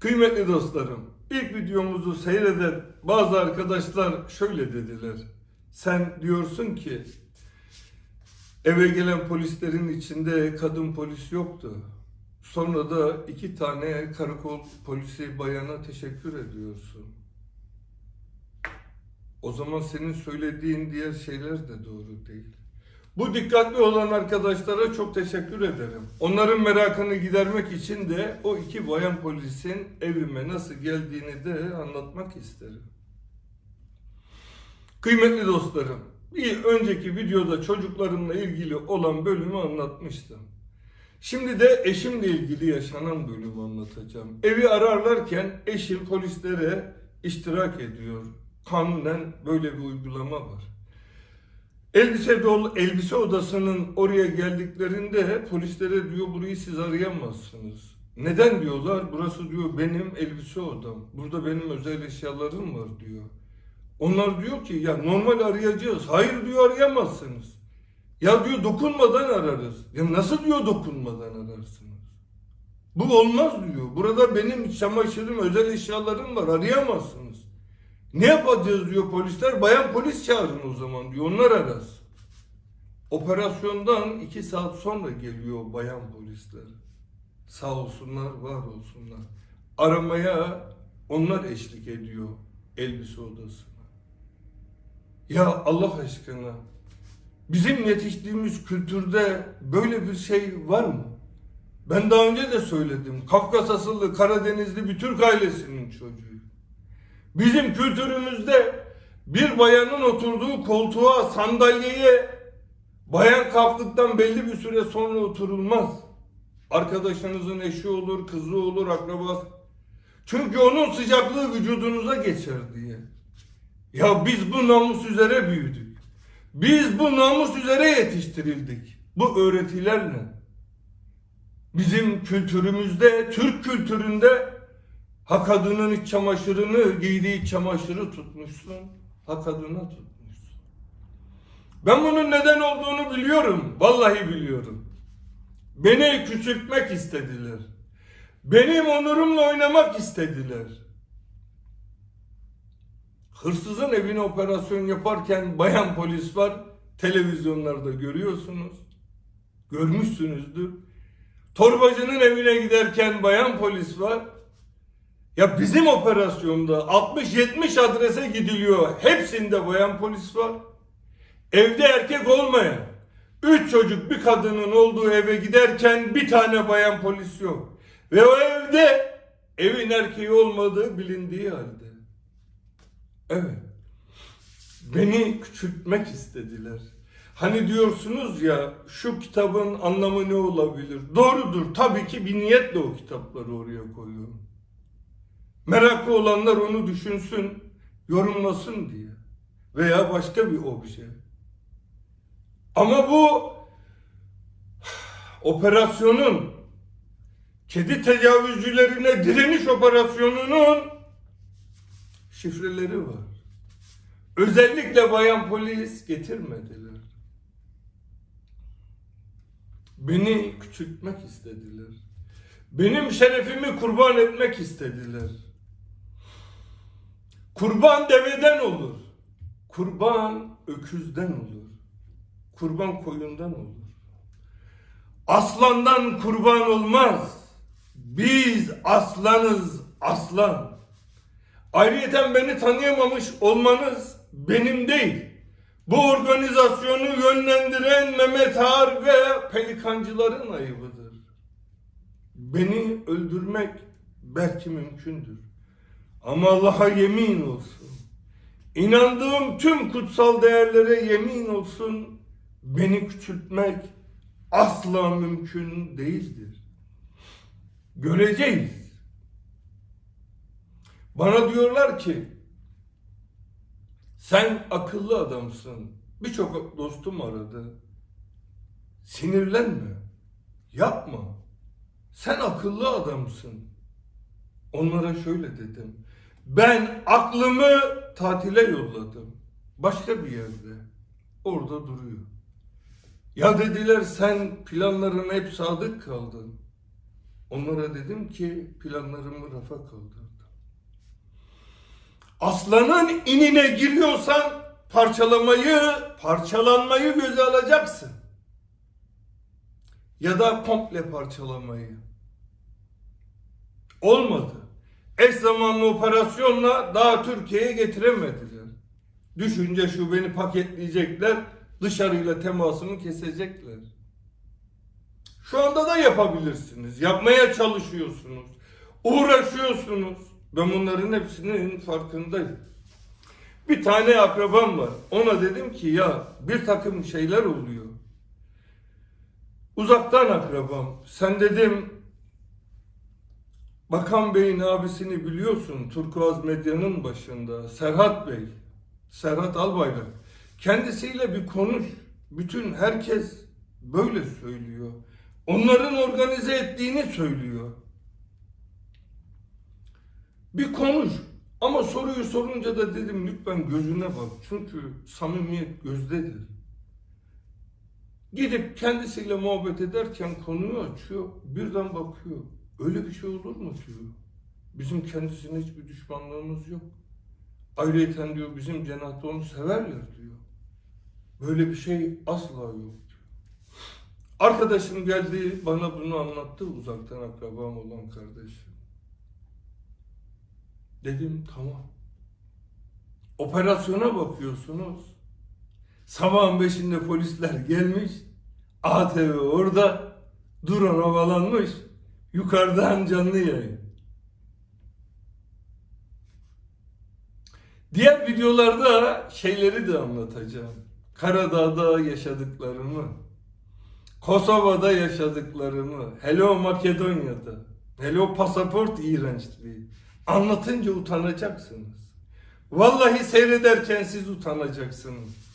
Kıymetli dostlarım, ilk videomuzu seyreden bazı arkadaşlar şöyle dediler. Sen diyorsun ki eve gelen polislerin içinde kadın polis yoktu. Sonra da iki tane karakol polisi bayana teşekkür ediyorsun. O zaman senin söylediğin diğer şeyler de doğru değil. Bu dikkatli olan arkadaşlara çok teşekkür ederim. Onların merakını gidermek için de o iki bayan polisin evime nasıl geldiğini de anlatmak isterim. Kıymetli dostlarım, bir önceki videoda çocuklarımla ilgili olan bölümü anlatmıştım. Şimdi de eşimle ilgili yaşanan bölümü anlatacağım. Evi ararlarken eşim polislere iştirak ediyor. Kanunen böyle bir uygulama var. Elbise dolu, elbise odasının oraya geldiklerinde polislere diyor burayı siz arayamazsınız. Neden diyorlar? Burası diyor benim elbise odam. Burada benim özel eşyalarım var diyor. Onlar diyor ki ya normal arayacağız. Hayır diyor arayamazsınız. Ya diyor dokunmadan ararız. Ya nasıl diyor dokunmadan ararsınız? Bu olmaz diyor. Burada benim çamaşırım, özel eşyalarım var. Arayamazsınız. Ne yapacağız diyor polisler. Bayan polis çağırın o zaman diyor. Onlar arasın. Operasyondan iki saat sonra geliyor bayan polisler. Sağ olsunlar, var olsunlar. Aramaya onlar eşlik ediyor elbise odasına. Ya Allah aşkına bizim yetiştiğimiz kültürde böyle bir şey var mı? Ben daha önce de söyledim. Kafkas asıllı Karadenizli bir Türk ailesinin çocuğu. Bizim kültürümüzde bir bayanın oturduğu koltuğa, sandalyeye bayan kalktıktan belli bir süre sonra oturulmaz. Arkadaşınızın eşi olur, kızı olur, akrabası. Çünkü onun sıcaklığı vücudunuza geçer diye. Ya biz bu namus üzere büyüdük. Biz bu namus üzere yetiştirildik. Bu öğretilerle. Bizim kültürümüzde, Türk kültüründe ha iç çamaşırını, giydiği çamaşırı tutmuşsun, ha kadına tutmuşsun. Ben bunun neden olduğunu biliyorum. Vallahi biliyorum. Beni küçültmek istediler. Benim onurumla oynamak istediler. Hırsızın evine operasyon yaparken bayan polis var. Televizyonlarda görüyorsunuz. Görmüşsünüzdür. Torbacının evine giderken bayan polis var. Ya bizim operasyonda 60-70 adrese gidiliyor. Hepsinde bayan polis var. Evde erkek olmayan, üç çocuk bir kadının olduğu eve giderken bir tane bayan polis yok. Ve o evde evin erkeği olmadığı bilindiği halde. Evet. Beni küçültmek istediler. Hani diyorsunuz ya şu kitabın anlamı ne olabilir? Doğrudur. Tabii ki bir niyetle o kitapları oraya koyuyorum. Meraklı olanlar onu düşünsün, yorumlasın diye. Veya başka bir obje. Ama bu operasyonun kedi tecavüzcülerine direniş operasyonunun şifreleri var. Özellikle bayan polis getirmediler. Beni küçültmek istediler. Benim şerefimi kurban etmek istediler. Kurban deveden olur. Kurban öküzden olur. Kurban koyundan olur. Aslandan kurban olmaz. Biz aslanız aslan. Ayrıyeten beni tanıyamamış olmanız benim değil. Bu organizasyonu yönlendiren Mehmet Ağar ve pelikancıların ayıbıdır. Beni öldürmek belki mümkündür. Ama Allah'a yemin olsun. İnandığım tüm kutsal değerlere yemin olsun. Beni küçültmek asla mümkün değildir. Göreceğiz. Bana diyorlar ki sen akıllı adamsın. Birçok dostum aradı. Sinirlenme. Yapma. Sen akıllı adamsın. Onlara şöyle dedim. Ben aklımı tatile yolladım. Başka bir yerde. Orada duruyor. Ya dediler sen planlarına hep sadık kaldın. Onlara dedim ki planlarımı rafa kaldırdım. Aslanın inine giriyorsan parçalamayı, parçalanmayı göze alacaksın. Ya da komple parçalamayı. Olmadı. Eş zamanlı operasyonla daha Türkiye'ye getiremediler. Düşünce şu beni paketleyecekler, dışarıyla temasını kesecekler. Şu anda da yapabilirsiniz. Yapmaya çalışıyorsunuz. Uğraşıyorsunuz. Ben bunların hepsinin farkındayım. Bir tane akrabam var. Ona dedim ki ya bir takım şeyler oluyor. Uzaktan akrabam. Sen dedim Bakan Bey'in abisini biliyorsun. Turkuaz Medya'nın başında. Serhat Bey. Serhat Albayrak. Kendisiyle bir konuş. Bütün herkes böyle söylüyor. Onların organize ettiğini söylüyor. Bir konuş. Ama soruyu sorunca da dedim lütfen gözüne bak. Çünkü samimiyet gözdedir. Gidip kendisiyle muhabbet ederken konuyu açıyor. Birden bakıyor. Öyle bir şey olur mu diyor. Bizim kendisine hiçbir düşmanlığımız yok. Ayrıyeten diyor bizim cenahta onu severler diyor. Böyle bir şey asla yok diyor. Arkadaşım geldi bana bunu anlattı uzaktan akrabam olan kardeşim. Dedim tamam. Operasyona bakıyorsunuz. Sabahın beşinde polisler gelmiş. ATV orada. Drone havalanmış. Yukarıdan canlı yayın. Diğer videolarda şeyleri de anlatacağım. Karadağ'da yaşadıklarımı, Kosova'da yaşadıklarımı, hele o Makedonya'da, hele o pasaport iğrençliği. Anlatınca utanacaksınız. Vallahi seyrederken siz utanacaksınız.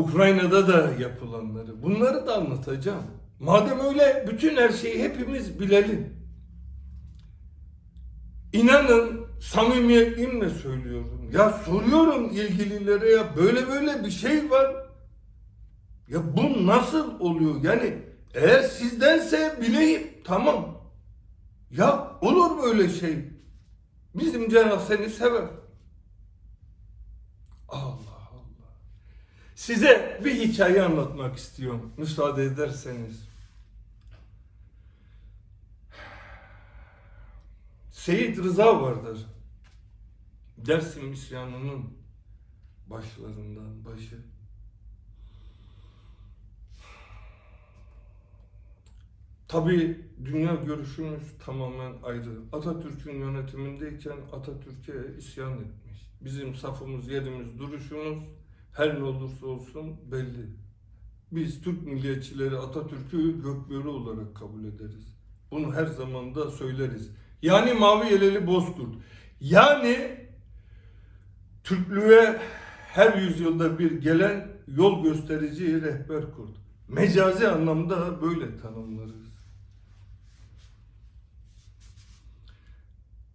Ukrayna'da da yapılanları. Bunları da anlatacağım. Madem öyle bütün her şeyi hepimiz bilelim. İnanın samimiyetimle söylüyorum. Ya soruyorum ilgililere ya böyle böyle bir şey var. Ya bu nasıl oluyor? Yani eğer sizdense bileyim tamam. Ya olur böyle şey. Bizim Cenab seni sever. Allah Allah. Size bir hikaye anlatmak istiyorum. Müsaade ederseniz. Seyit Rıza vardır. Dersim isyanının başlarından başı. Tabii dünya görüşümüz tamamen ayrı. Atatürk'ün yönetimindeyken Atatürk'e isyan etmiş. Bizim safımız, yerimiz, duruşumuz her ne olursa olsun belli. Biz Türk milliyetçileri Atatürk'ü gökbörü olarak kabul ederiz. Bunu her zaman da söyleriz. Yani mavi yeleli bozkurt. Yani Türklüğe her yüzyılda bir gelen yol gösterici rehber kurt. Mecazi anlamda böyle tanımlarız.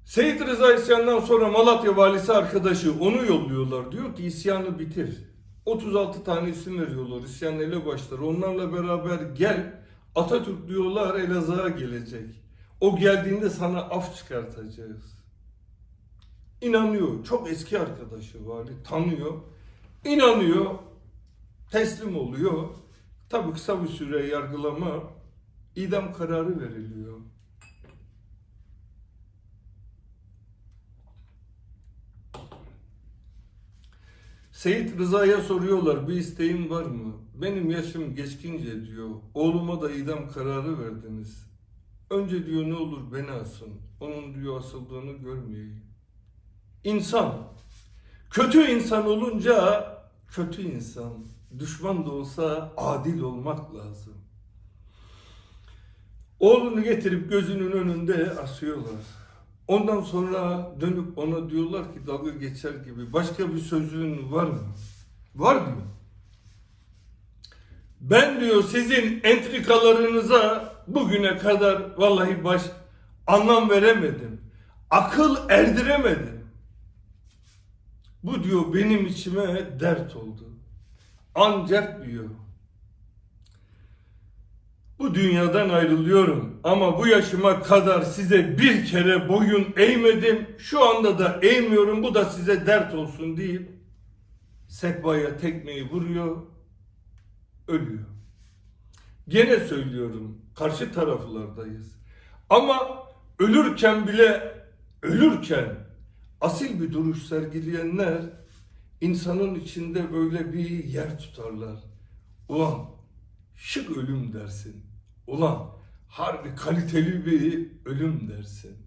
Seyit Rıza isyandan sonra Malatya valisi arkadaşı onu yolluyorlar. Diyor ki isyanı bitir. 36 tane isim veriyorlar. İsyan ele başlar. Onlarla beraber gel. Atatürk diyorlar Elazığ'a gelecek. O geldiğinde sana af çıkartacağız. İnanıyor. Çok eski arkadaşı vali. Tanıyor. İnanıyor. Teslim oluyor. Tabii kısa bir süre yargılama idam kararı veriliyor. Seyit Rıza'ya soruyorlar bir isteğin var mı? Benim yaşım geçkince diyor. Oğluma da idam kararı verdiniz. Önce diyor ne olur beni asın. Onun diyor asıldığını görmeyeyim. İnsan. Kötü insan olunca kötü insan. Düşman da olsa adil olmak lazım. Oğlunu getirip gözünün önünde asıyorlar. Ondan sonra dönüp ona diyorlar ki dalga geçer gibi başka bir sözün var mı? Var diyor. Ben diyor sizin entrikalarınıza bugüne kadar vallahi baş anlam veremedim. Akıl erdiremedim. Bu diyor benim içime dert oldu. Ancak diyor Bu dünyadan ayrılıyorum ama bu yaşıma kadar size bir kere boyun eğmedim. Şu anda da eğmiyorum. Bu da size dert olsun deyip sehpaya tekmeyi vuruyor, ölüyor. Gene söylüyorum, karşı taraflardayız. Ama ölürken bile, ölürken asil bir duruş sergileyenler insanın içinde böyle bir yer tutarlar. Ulan şık ölüm dersin. Ulan harbi kaliteli bir ölüm dersin.